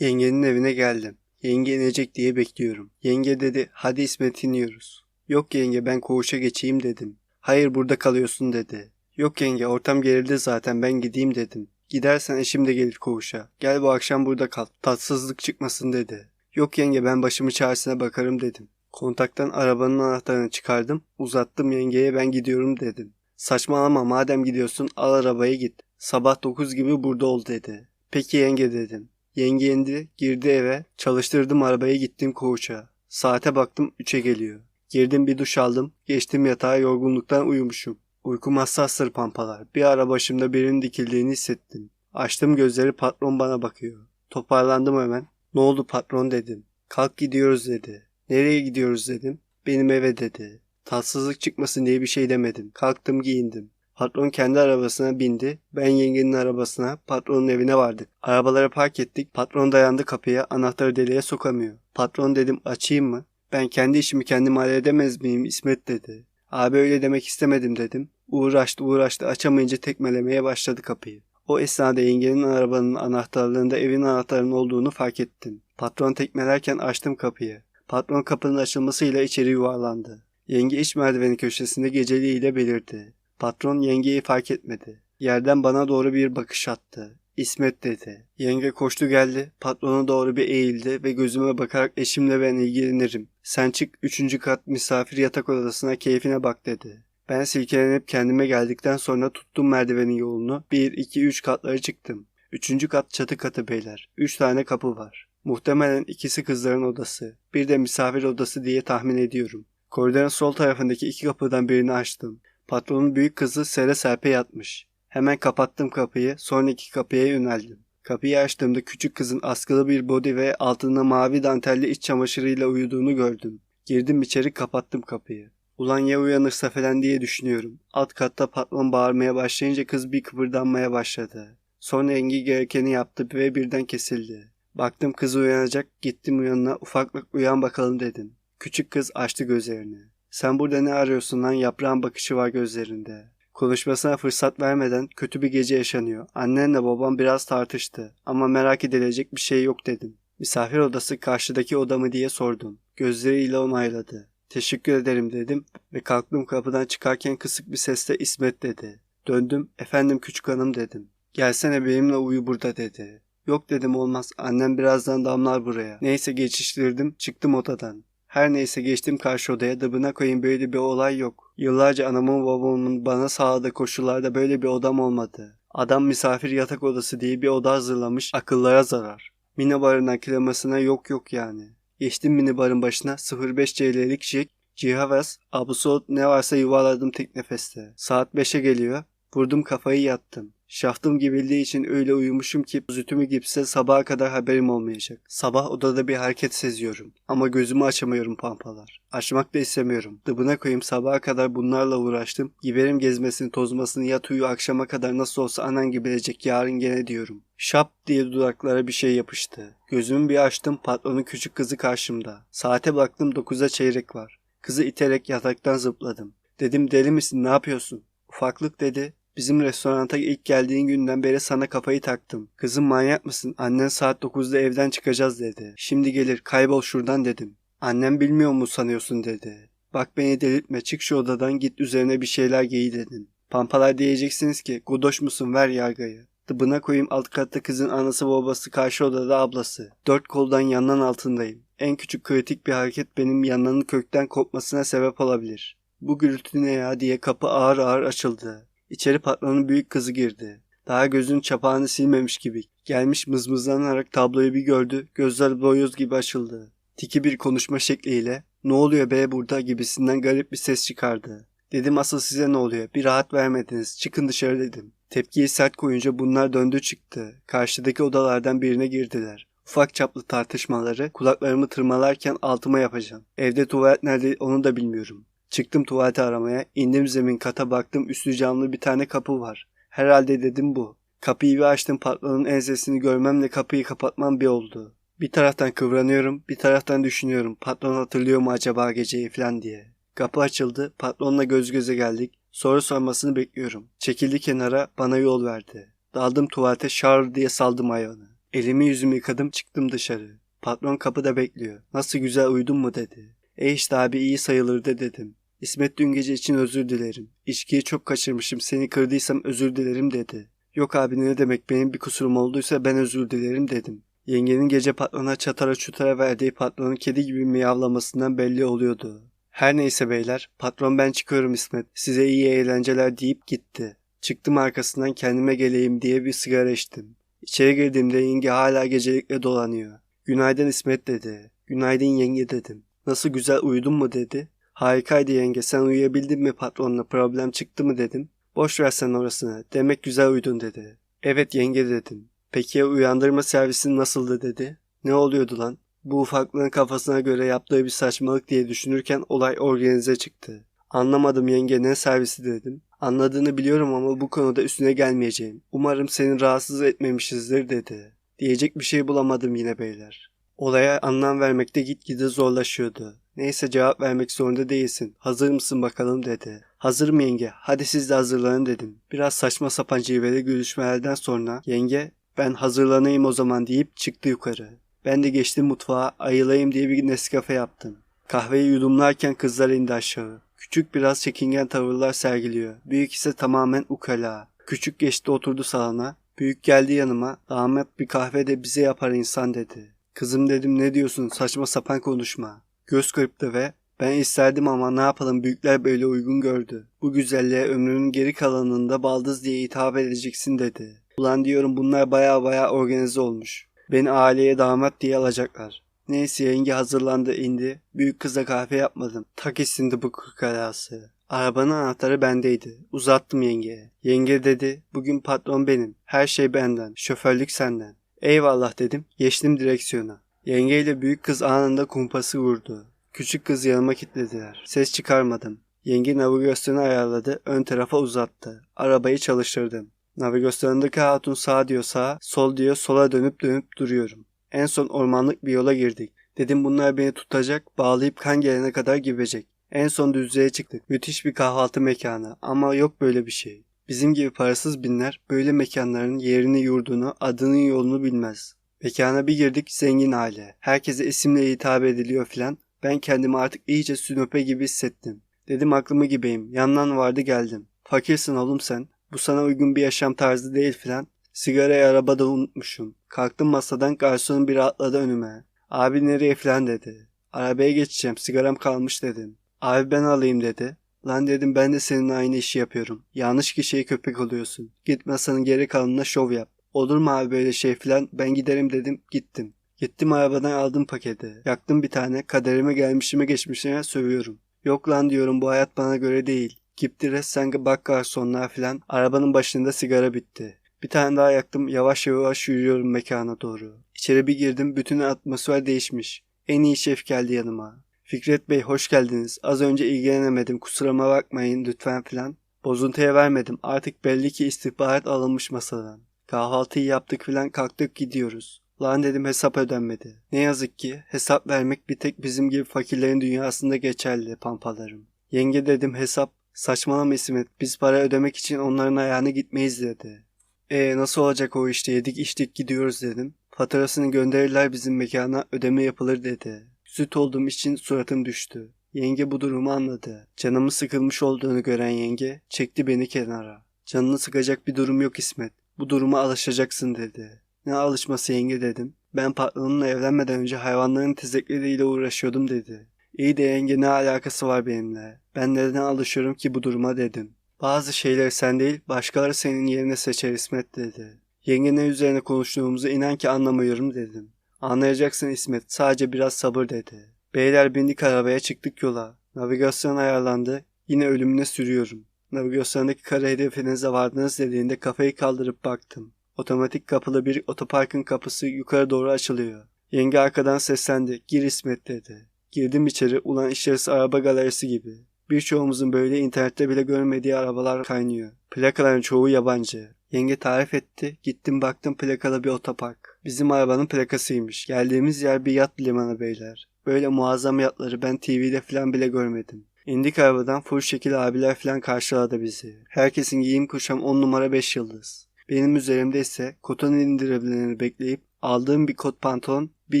Yengenin evine geldim. Yenge inecek diye bekliyorum. Yenge dedi hadi İsmet iniyoruz. Yok yenge ben koğuşa geçeyim dedim. Hayır burada kalıyorsun dedi. Yok yenge ortam gerildi zaten ben gideyim dedim. Gidersen eşim de gelir koğuşa. Gel bu akşam burada kal. Tatsızlık çıkmasın dedi. Yok yenge ben başımı çaresine bakarım dedim. Kontaktan arabanın anahtarını çıkardım. Uzattım yengeye ben gidiyorum dedim. Saçmalama madem gidiyorsun al arabaya git. Sabah 9 gibi burada ol dedi. Peki yenge dedim. Yenge indi, girdi eve, çalıştırdım arabayı gittim koğuşa. Saate baktım 3'e geliyor. Girdim bir duş aldım, geçtim yatağa yorgunluktan uyumuşum. Uykum hassastır pampalar. Bir ara başımda birinin dikildiğini hissettim. Açtım gözleri patron bana bakıyor. Toparlandım hemen. Ne oldu patron dedim. Kalk gidiyoruz dedi. Nereye gidiyoruz dedim. Benim eve dedi. Tatsızlık çıkmasın diye bir şey demedim. Kalktım giyindim. Patron kendi arabasına bindi. Ben yengenin arabasına, patronun evine vardık. Arabaları park ettik. Patron dayandı kapıya, anahtarı deliğe sokamıyor. Patron dedim açayım mı? Ben kendi işimi kendim halledemez miyim İsmet dedi. Abi öyle demek istemedim dedim. Uğraştı uğraştı açamayınca tekmelemeye başladı kapıyı. O esnada yengenin arabanın anahtarlığında evin anahtarının olduğunu fark ettim. Patron tekmelerken açtım kapıyı. Patron kapının açılmasıyla içeri yuvarlandı. Yenge iç merdiveni köşesinde geceliğiyle belirdi. Patron yengeyi fark etmedi. Yerden bana doğru bir bakış attı. İsmet dedi. Yenge koştu geldi, patrona doğru bir eğildi ve gözüme bakarak eşimle ben ilgilenirim. Sen çık üçüncü kat misafir yatak odasına keyfine bak dedi. Ben silkelenip kendime geldikten sonra tuttum merdivenin yolunu. Bir, iki, üç katları çıktım. Üçüncü kat çatı katı beyler. Üç tane kapı var. Muhtemelen ikisi kızların odası. Bir de misafir odası diye tahmin ediyorum. Koridorun sol tarafındaki iki kapıdan birini açtım. Patronun büyük kızı sere serpe yatmış. Hemen kapattım kapıyı, sonraki kapıya yöneldim. Kapıyı açtığımda küçük kızın askılı bir body ve altında mavi dantelli iç çamaşırıyla uyuduğunu gördüm. Girdim içeri kapattım kapıyı. Ulan ya uyanırsa falan diye düşünüyorum. Alt katta patron bağırmaya başlayınca kız bir kıpırdanmaya başladı. Sonra Engi gerekeni yaptı ve birden kesildi. Baktım kız uyanacak, gittim yanına ufaklık uyan bakalım dedim. Küçük kız açtı gözlerini. Sen burada ne arıyorsun lan yaprağın bakışı var gözlerinde. Konuşmasına fırsat vermeden kötü bir gece yaşanıyor. Annenle babam biraz tartıştı ama merak edilecek bir şey yok dedim. Misafir odası karşıdaki oda mı diye sordum. Gözleriyle onayladı. Teşekkür ederim dedim ve kalktım kapıdan çıkarken kısık bir sesle İsmet dedi. Döndüm efendim küçük hanım dedim. Gelsene benimle uyu burada dedi. Yok dedim olmaz annem birazdan damlar buraya. Neyse geçiştirdim çıktım odadan. Her neyse geçtim karşı odaya dıbına koyayım böyle bir olay yok. Yıllarca anamın babamın bana sağladığı koşullarda böyle bir odam olmadı. Adam misafir yatak odası diye bir oda hazırlamış akıllara zarar. Mini barın klimasına yok yok yani. Geçtim mini barın başına 05 CL'lik jig, cihaz, absolut ne varsa yuvarladım tek nefeste. Saat 5'e geliyor. Vurdum kafayı yattım. Şaftım gibildiği için öyle uyumuşum ki zütümü gipse sabaha kadar haberim olmayacak. Sabah odada bir hareket seziyorum. Ama gözümü açamıyorum pampalar. Açmak da istemiyorum. Dıbına koyayım sabaha kadar bunlarla uğraştım. Giberim gezmesini tozmasını yat uyu akşama kadar nasıl olsa anan gibilecek yarın gene diyorum. Şap diye dudaklara bir şey yapıştı. Gözümü bir açtım patronun küçük kızı karşımda. Saate baktım 9'a çeyrek var. Kızı iterek yataktan zıpladım. Dedim deli misin ne yapıyorsun? Ufaklık dedi. Bizim restoranta ilk geldiğin günden beri sana kafayı taktım. Kızım manyak mısın? Annen saat 9'da evden çıkacağız dedi. Şimdi gelir kaybol şuradan dedim. Annem bilmiyor mu sanıyorsun dedi. Bak beni delirtme çık şu odadan git üzerine bir şeyler giy dedim. Pampalar diyeceksiniz ki godoş musun ver yargayı. Dıbına koyayım alt katta kızın anası babası karşı odada ablası. Dört koldan yandan altındayım. En küçük kritik bir hareket benim yanlarının kökten kopmasına sebep olabilir. Bu gürültü ne ya diye kapı ağır ağır açıldı. İçeri patronun büyük kızı girdi. Daha gözünün çapağını silmemiş gibi. Gelmiş mızmızlanarak tabloyu bir gördü. Gözler boyoz gibi açıldı. Tiki bir konuşma şekliyle ne oluyor be burada gibisinden garip bir ses çıkardı. Dedim asıl size ne oluyor? Bir rahat vermediniz. Çıkın dışarı dedim. Tepkiyi sert koyunca bunlar döndü çıktı. Karşıdaki odalardan birine girdiler. Ufak çaplı tartışmaları kulaklarımı tırmalarken altıma yapacağım. Evde tuvalet nerede onu da bilmiyorum. Çıktım tuvaleti aramaya, indim zemin kata baktım üstü camlı bir tane kapı var. Herhalde dedim bu. Kapıyı bir açtım patronun ensesini görmemle kapıyı kapatmam bir oldu. Bir taraftan kıvranıyorum, bir taraftan düşünüyorum patron hatırlıyor mu acaba geceyi falan diye. Kapı açıldı, patronla göz göze geldik. Soru sormasını bekliyorum. Çekildi kenara, bana yol verdi. Daldım tuvalete şar diye saldım ayağını. Elimi yüzümü yıkadım çıktım dışarı. Patron kapıda bekliyor. Nasıl güzel uyudun mu dedi. E işte abi iyi sayılırdı dedim. İsmet dün gece için özür dilerim. İçkiyi çok kaçırmışım seni kırdıysam özür dilerim dedi. Yok abi ne demek benim bir kusurum olduysa ben özür dilerim dedim. Yengenin gece patrona çatara çutara verdiği patronun kedi gibi miyavlamasından belli oluyordu. Her neyse beyler patron ben çıkıyorum İsmet size iyi eğlenceler deyip gitti. Çıktım arkasından kendime geleyim diye bir sigara içtim. İçeri girdiğimde yenge hala gecelikle dolanıyor. Günaydın İsmet dedi. Günaydın yenge dedim. Nasıl güzel uyudun mu dedi. Harikaydı yenge sen uyuyabildin mi patronla problem çıktı mı dedim. Boş ver sen orasını demek güzel uyudun dedi. Evet yenge dedim. Peki ya uyandırma servisin nasıldı dedi. Ne oluyordu lan? Bu ufaklığın kafasına göre yaptığı bir saçmalık diye düşünürken olay organize çıktı. Anlamadım yenge ne servisi dedim. Anladığını biliyorum ama bu konuda üstüne gelmeyeceğim. Umarım seni rahatsız etmemişizdir dedi. Diyecek bir şey bulamadım yine beyler. Olaya anlam vermekte gitgide zorlaşıyordu. Neyse cevap vermek zorunda değilsin. Hazır mısın bakalım dedi. Hazırım yenge. Hadi siz de hazırlanın dedim. Biraz saçma sapan cilveli görüşmelerden sonra yenge ben hazırlanayım o zaman deyip çıktı yukarı. Ben de geçtim mutfağa ayılayım diye bir Nescafe yaptım. Kahveyi yudumlarken kızlar indi aşağı. Küçük biraz çekingen tavırlar sergiliyor. Büyük ise tamamen ukala. Küçük geçti oturdu salona. Büyük geldi yanıma. Damat bir kahve de bize yapar insan dedi. Kızım dedim ne diyorsun saçma sapan konuşma. Göz kırptı ve ben isterdim ama ne yapalım büyükler böyle uygun gördü. Bu güzelliğe ömrünün geri kalanında baldız diye hitap edeceksin dedi. Ulan diyorum bunlar baya baya organize olmuş. Beni aileye damat diye alacaklar. Neyse yenge hazırlandı indi. Büyük kıza kahve yapmadım. Tak istindi bu kırkalası. Arabanın anahtarı bendeydi. Uzattım yengeye. Yenge dedi bugün patron benim. Her şey benden. Şoförlük senden. Eyvallah dedim. Geçtim direksiyona. Yengeyle büyük kız anında kumpası vurdu. Küçük kız yanıma kilitlediler. Ses çıkarmadım. Yenge navigasyonu ayarladı. Ön tarafa uzattı. Arabayı çalıştırdım. Navigasyondaki hatun sağ diyor sağa, sol diyor sola dönüp dönüp duruyorum. En son ormanlık bir yola girdik. Dedim bunlar beni tutacak, bağlayıp kan gelene kadar gidecek. En son düzlüğe çıktık. Müthiş bir kahvaltı mekanı ama yok böyle bir şey. Bizim gibi parasız binler böyle mekanların yerini yurdunu, adının yolunu bilmez. Mekana bir girdik zengin aile. Herkese isimle hitap ediliyor filan. Ben kendimi artık iyice sünöpe gibi hissettim. Dedim aklımı gibiyim. Yandan vardı geldim. Fakirsin oğlum sen. Bu sana uygun bir yaşam tarzı değil filan. Sigarayı arabada unutmuşum. Kalktım masadan garsonun biri atladı önüme. Abi nereye filan dedi. Arabaya geçeceğim sigaram kalmış dedim. Abi ben alayım dedi. Lan dedim ben de senin aynı işi yapıyorum. Yanlış kişiye köpek oluyorsun. Git masanın geri kalanına şov yap. Olur mu abi böyle şey filan ben giderim dedim gittim. Gittim arabadan aldım paketi. Yaktım bir tane kaderime gelmişime geçmişime sövüyorum. Yok lan diyorum bu hayat bana göre değil. Gipti sen bak garsonlar filan. Arabanın başında sigara bitti. Bir tane daha yaktım yavaş yavaş yürüyorum mekana doğru. İçeri bir girdim bütün atmosfer değişmiş. En iyi şef geldi yanıma. Fikret Bey hoş geldiniz. Az önce ilgilenemedim kusuruma bakmayın lütfen filan. Bozuntuya vermedim artık belli ki istihbarat alınmış masadan. Kahvaltıyı yaptık filan kalktık gidiyoruz. Lan dedim hesap ödenmedi. Ne yazık ki hesap vermek bir tek bizim gibi fakirlerin dünyasında geçerli pampalarım. Yenge dedim hesap. Saçmalama İsmet biz para ödemek için onların ayağına gitmeyiz dedi. E nasıl olacak o işte yedik içtik gidiyoruz dedim. Faturasını gönderirler bizim mekana ödeme yapılır dedi. Süt olduğum için suratım düştü. Yenge bu durumu anladı. Canımı sıkılmış olduğunu gören yenge çekti beni kenara. Canını sıkacak bir durum yok İsmet. Bu duruma alışacaksın dedi. Ne alışması yenge dedim. Ben patronumla evlenmeden önce hayvanların tezekleriyle uğraşıyordum dedi. İyi de yenge ne alakası var benimle? Ben neden alışıyorum ki bu duruma dedim. Bazı şeyleri sen değil başkaları senin yerine seçer İsmet dedi. Yenge ne üzerine konuştuğumuzu inan ki anlamıyorum dedim. Anlayacaksın İsmet sadece biraz sabır dedi. Beyler bindik arabaya çıktık yola. Navigasyon ayarlandı. Yine ölümüne sürüyorum. Navigasyondaki kara hedefinize vardınız dediğinde kafayı kaldırıp baktım. Otomatik kapılı bir otoparkın kapısı yukarı doğru açılıyor. Yenge arkadan seslendi. Gir İsmet dedi. Girdim içeri ulan içerisi araba galerisi gibi. Birçoğumuzun böyle internette bile görmediği arabalar kaynıyor. Plakaların çoğu yabancı. Yenge tarif etti. Gittim baktım plakalı bir otopark. Bizim arabanın plakasıymış. Geldiğimiz yer bir yat limanı beyler. Böyle muazzam yatları ben TV'de falan bile görmedim. İndik arabadan full şekil abiler falan karşıladı bizi. Herkesin giyim kuşam 10 numara 5 yıldız. Benim üzerimde ise koton indirimlerini bekleyip Aldığım bir kot pantolon, bir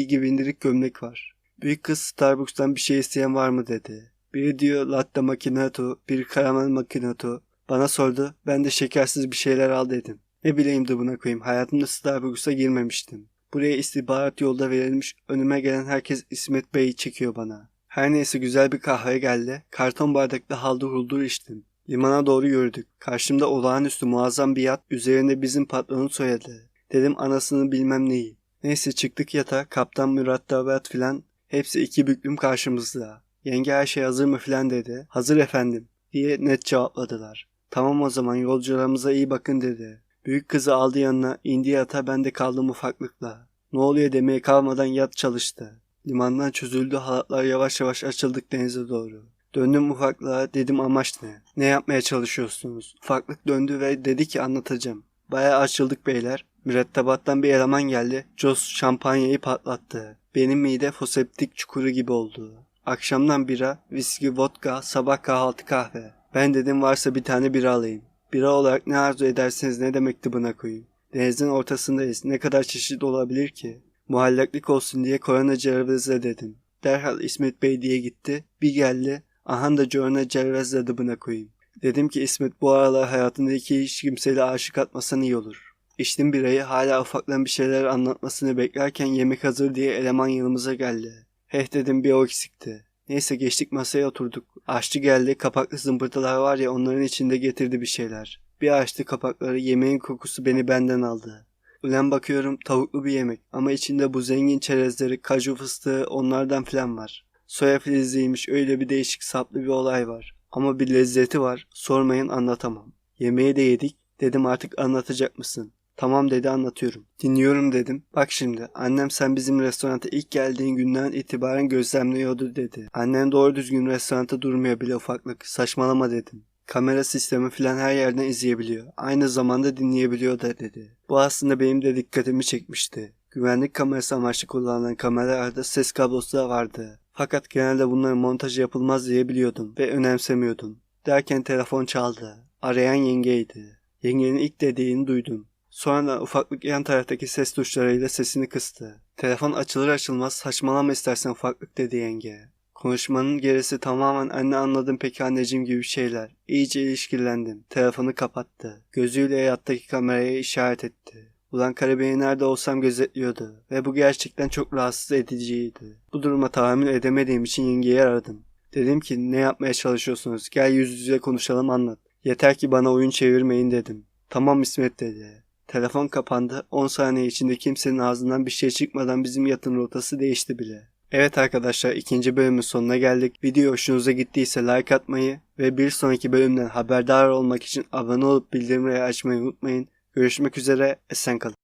gibi indirik gömlek var. Büyük kız Starbucks'tan bir şey isteyen var mı dedi. Biri diyor latte macchiato, biri karamel macchiato. Bana sordu, ben de şekersiz bir şeyler al dedim. Ne bileyim de buna koyayım, hayatımda Starbucks'a girmemiştim. Buraya istihbarat yolda verilmiş, önüme gelen herkes İsmet Bey'i çekiyor bana. Her neyse güzel bir kahve geldi, karton bardakta haldır huldur içtim. Limana doğru yürüdük. Karşımda olağanüstü muazzam bir yat, üzerinde bizim patronun soyadı. Dedim anasını bilmem neyi. Neyse çıktık yatağa, kaptan mürettebat filan, hepsi iki büklüm karşımızda. Yenge her şey hazır mı filan dedi. Hazır efendim diye net cevapladılar. Tamam o zaman yolcularımıza iyi bakın dedi. Büyük kızı aldı yanına, indi yata ben de kaldım ufaklıkla. Ne oluyor demeye kalmadan yat çalıştı. Limandan çözüldü halatlar yavaş yavaş açıldık denize doğru. Döndüm ufaklığa dedim amaç ne? Ne yapmaya çalışıyorsunuz? Ufaklık döndü ve dedi ki anlatacağım. Bayağı açıldık beyler. Mürettebattan bir eleman geldi. Jos şampanyayı patlattı. Benim mide foseptik çukuru gibi oldu. Akşamdan bira, viski, vodka, sabah kahvaltı kahve. Ben dedim varsa bir tane bira alayım. Bira olarak ne arzu ederseniz ne demekti buna koyayım. Denizin ortasındayız. Ne kadar çeşit olabilir ki? Muhallaklık olsun diye korona cervezle dedim. Derhal İsmet Bey diye gitti. Bir geldi. Ahan da Corona cervez buna koyayım. Dedim ki İsmet bu aralar hayatındaki hiç kimseyle aşık atmasan iyi olur. İçtim birayı hala ufaktan bir şeyler anlatmasını beklerken yemek hazır diye eleman yanımıza geldi. Heh dedim bir o eksikti. Neyse geçtik masaya oturduk. Aşçı geldi kapaklı zımbırtılar var ya onların içinde getirdi bir şeyler. Bir açtı kapakları yemeğin kokusu beni benden aldı. Ulan bakıyorum tavuklu bir yemek ama içinde bu zengin çerezleri, kaju fıstığı onlardan filan var. Soya filizliymiş öyle bir değişik saplı bir olay var. Ama bir lezzeti var sormayın anlatamam. Yemeği de yedik dedim artık anlatacak mısın? Tamam dedi anlatıyorum. Dinliyorum dedim. Bak şimdi annem sen bizim restoranta ilk geldiğin günden itibaren gözlemliyordu dedi. Annen doğru düzgün restoranta durmuyor bile ufaklık. Saçmalama dedim. Kamera sistemi filan her yerden izleyebiliyor. Aynı zamanda dinleyebiliyor da dedi. Bu aslında benim de dikkatimi çekmişti. Güvenlik kamerası amaçlı kullanılan kameralarda ses kablosu da vardı. Fakat genelde bunların montajı yapılmaz diye biliyordum ve önemsemiyordum. Derken telefon çaldı. Arayan yengeydi. Yengenin ilk dediğini duydum. Sonra ufaklık yan taraftaki ses tuşlarıyla sesini kıstı. Telefon açılır açılmaz saçmalama istersen ufaklık dedi yenge. Konuşmanın gerisi tamamen anne anladım peki anneciğim gibi şeyler. İyice ilişkilendim. Telefonu kapattı. Gözüyle yattaki kameraya işaret etti. Ulan Karabeyi nerede olsam gözetliyordu. Ve bu gerçekten çok rahatsız ediciydi. Bu duruma tahammül edemediğim için yengeyi aradım. Dedim ki ne yapmaya çalışıyorsunuz? Gel yüz yüze konuşalım anlat. Yeter ki bana oyun çevirmeyin dedim. Tamam İsmet dedi. Telefon kapandı. 10 saniye içinde kimsenin ağzından bir şey çıkmadan bizim yatın rotası değişti bile. Evet arkadaşlar ikinci bölümün sonuna geldik. Video hoşunuza gittiyse like atmayı ve bir sonraki bölümden haberdar olmak için abone olup bildirimleri açmayı unutmayın. Görüşmek üzere, esen kalın.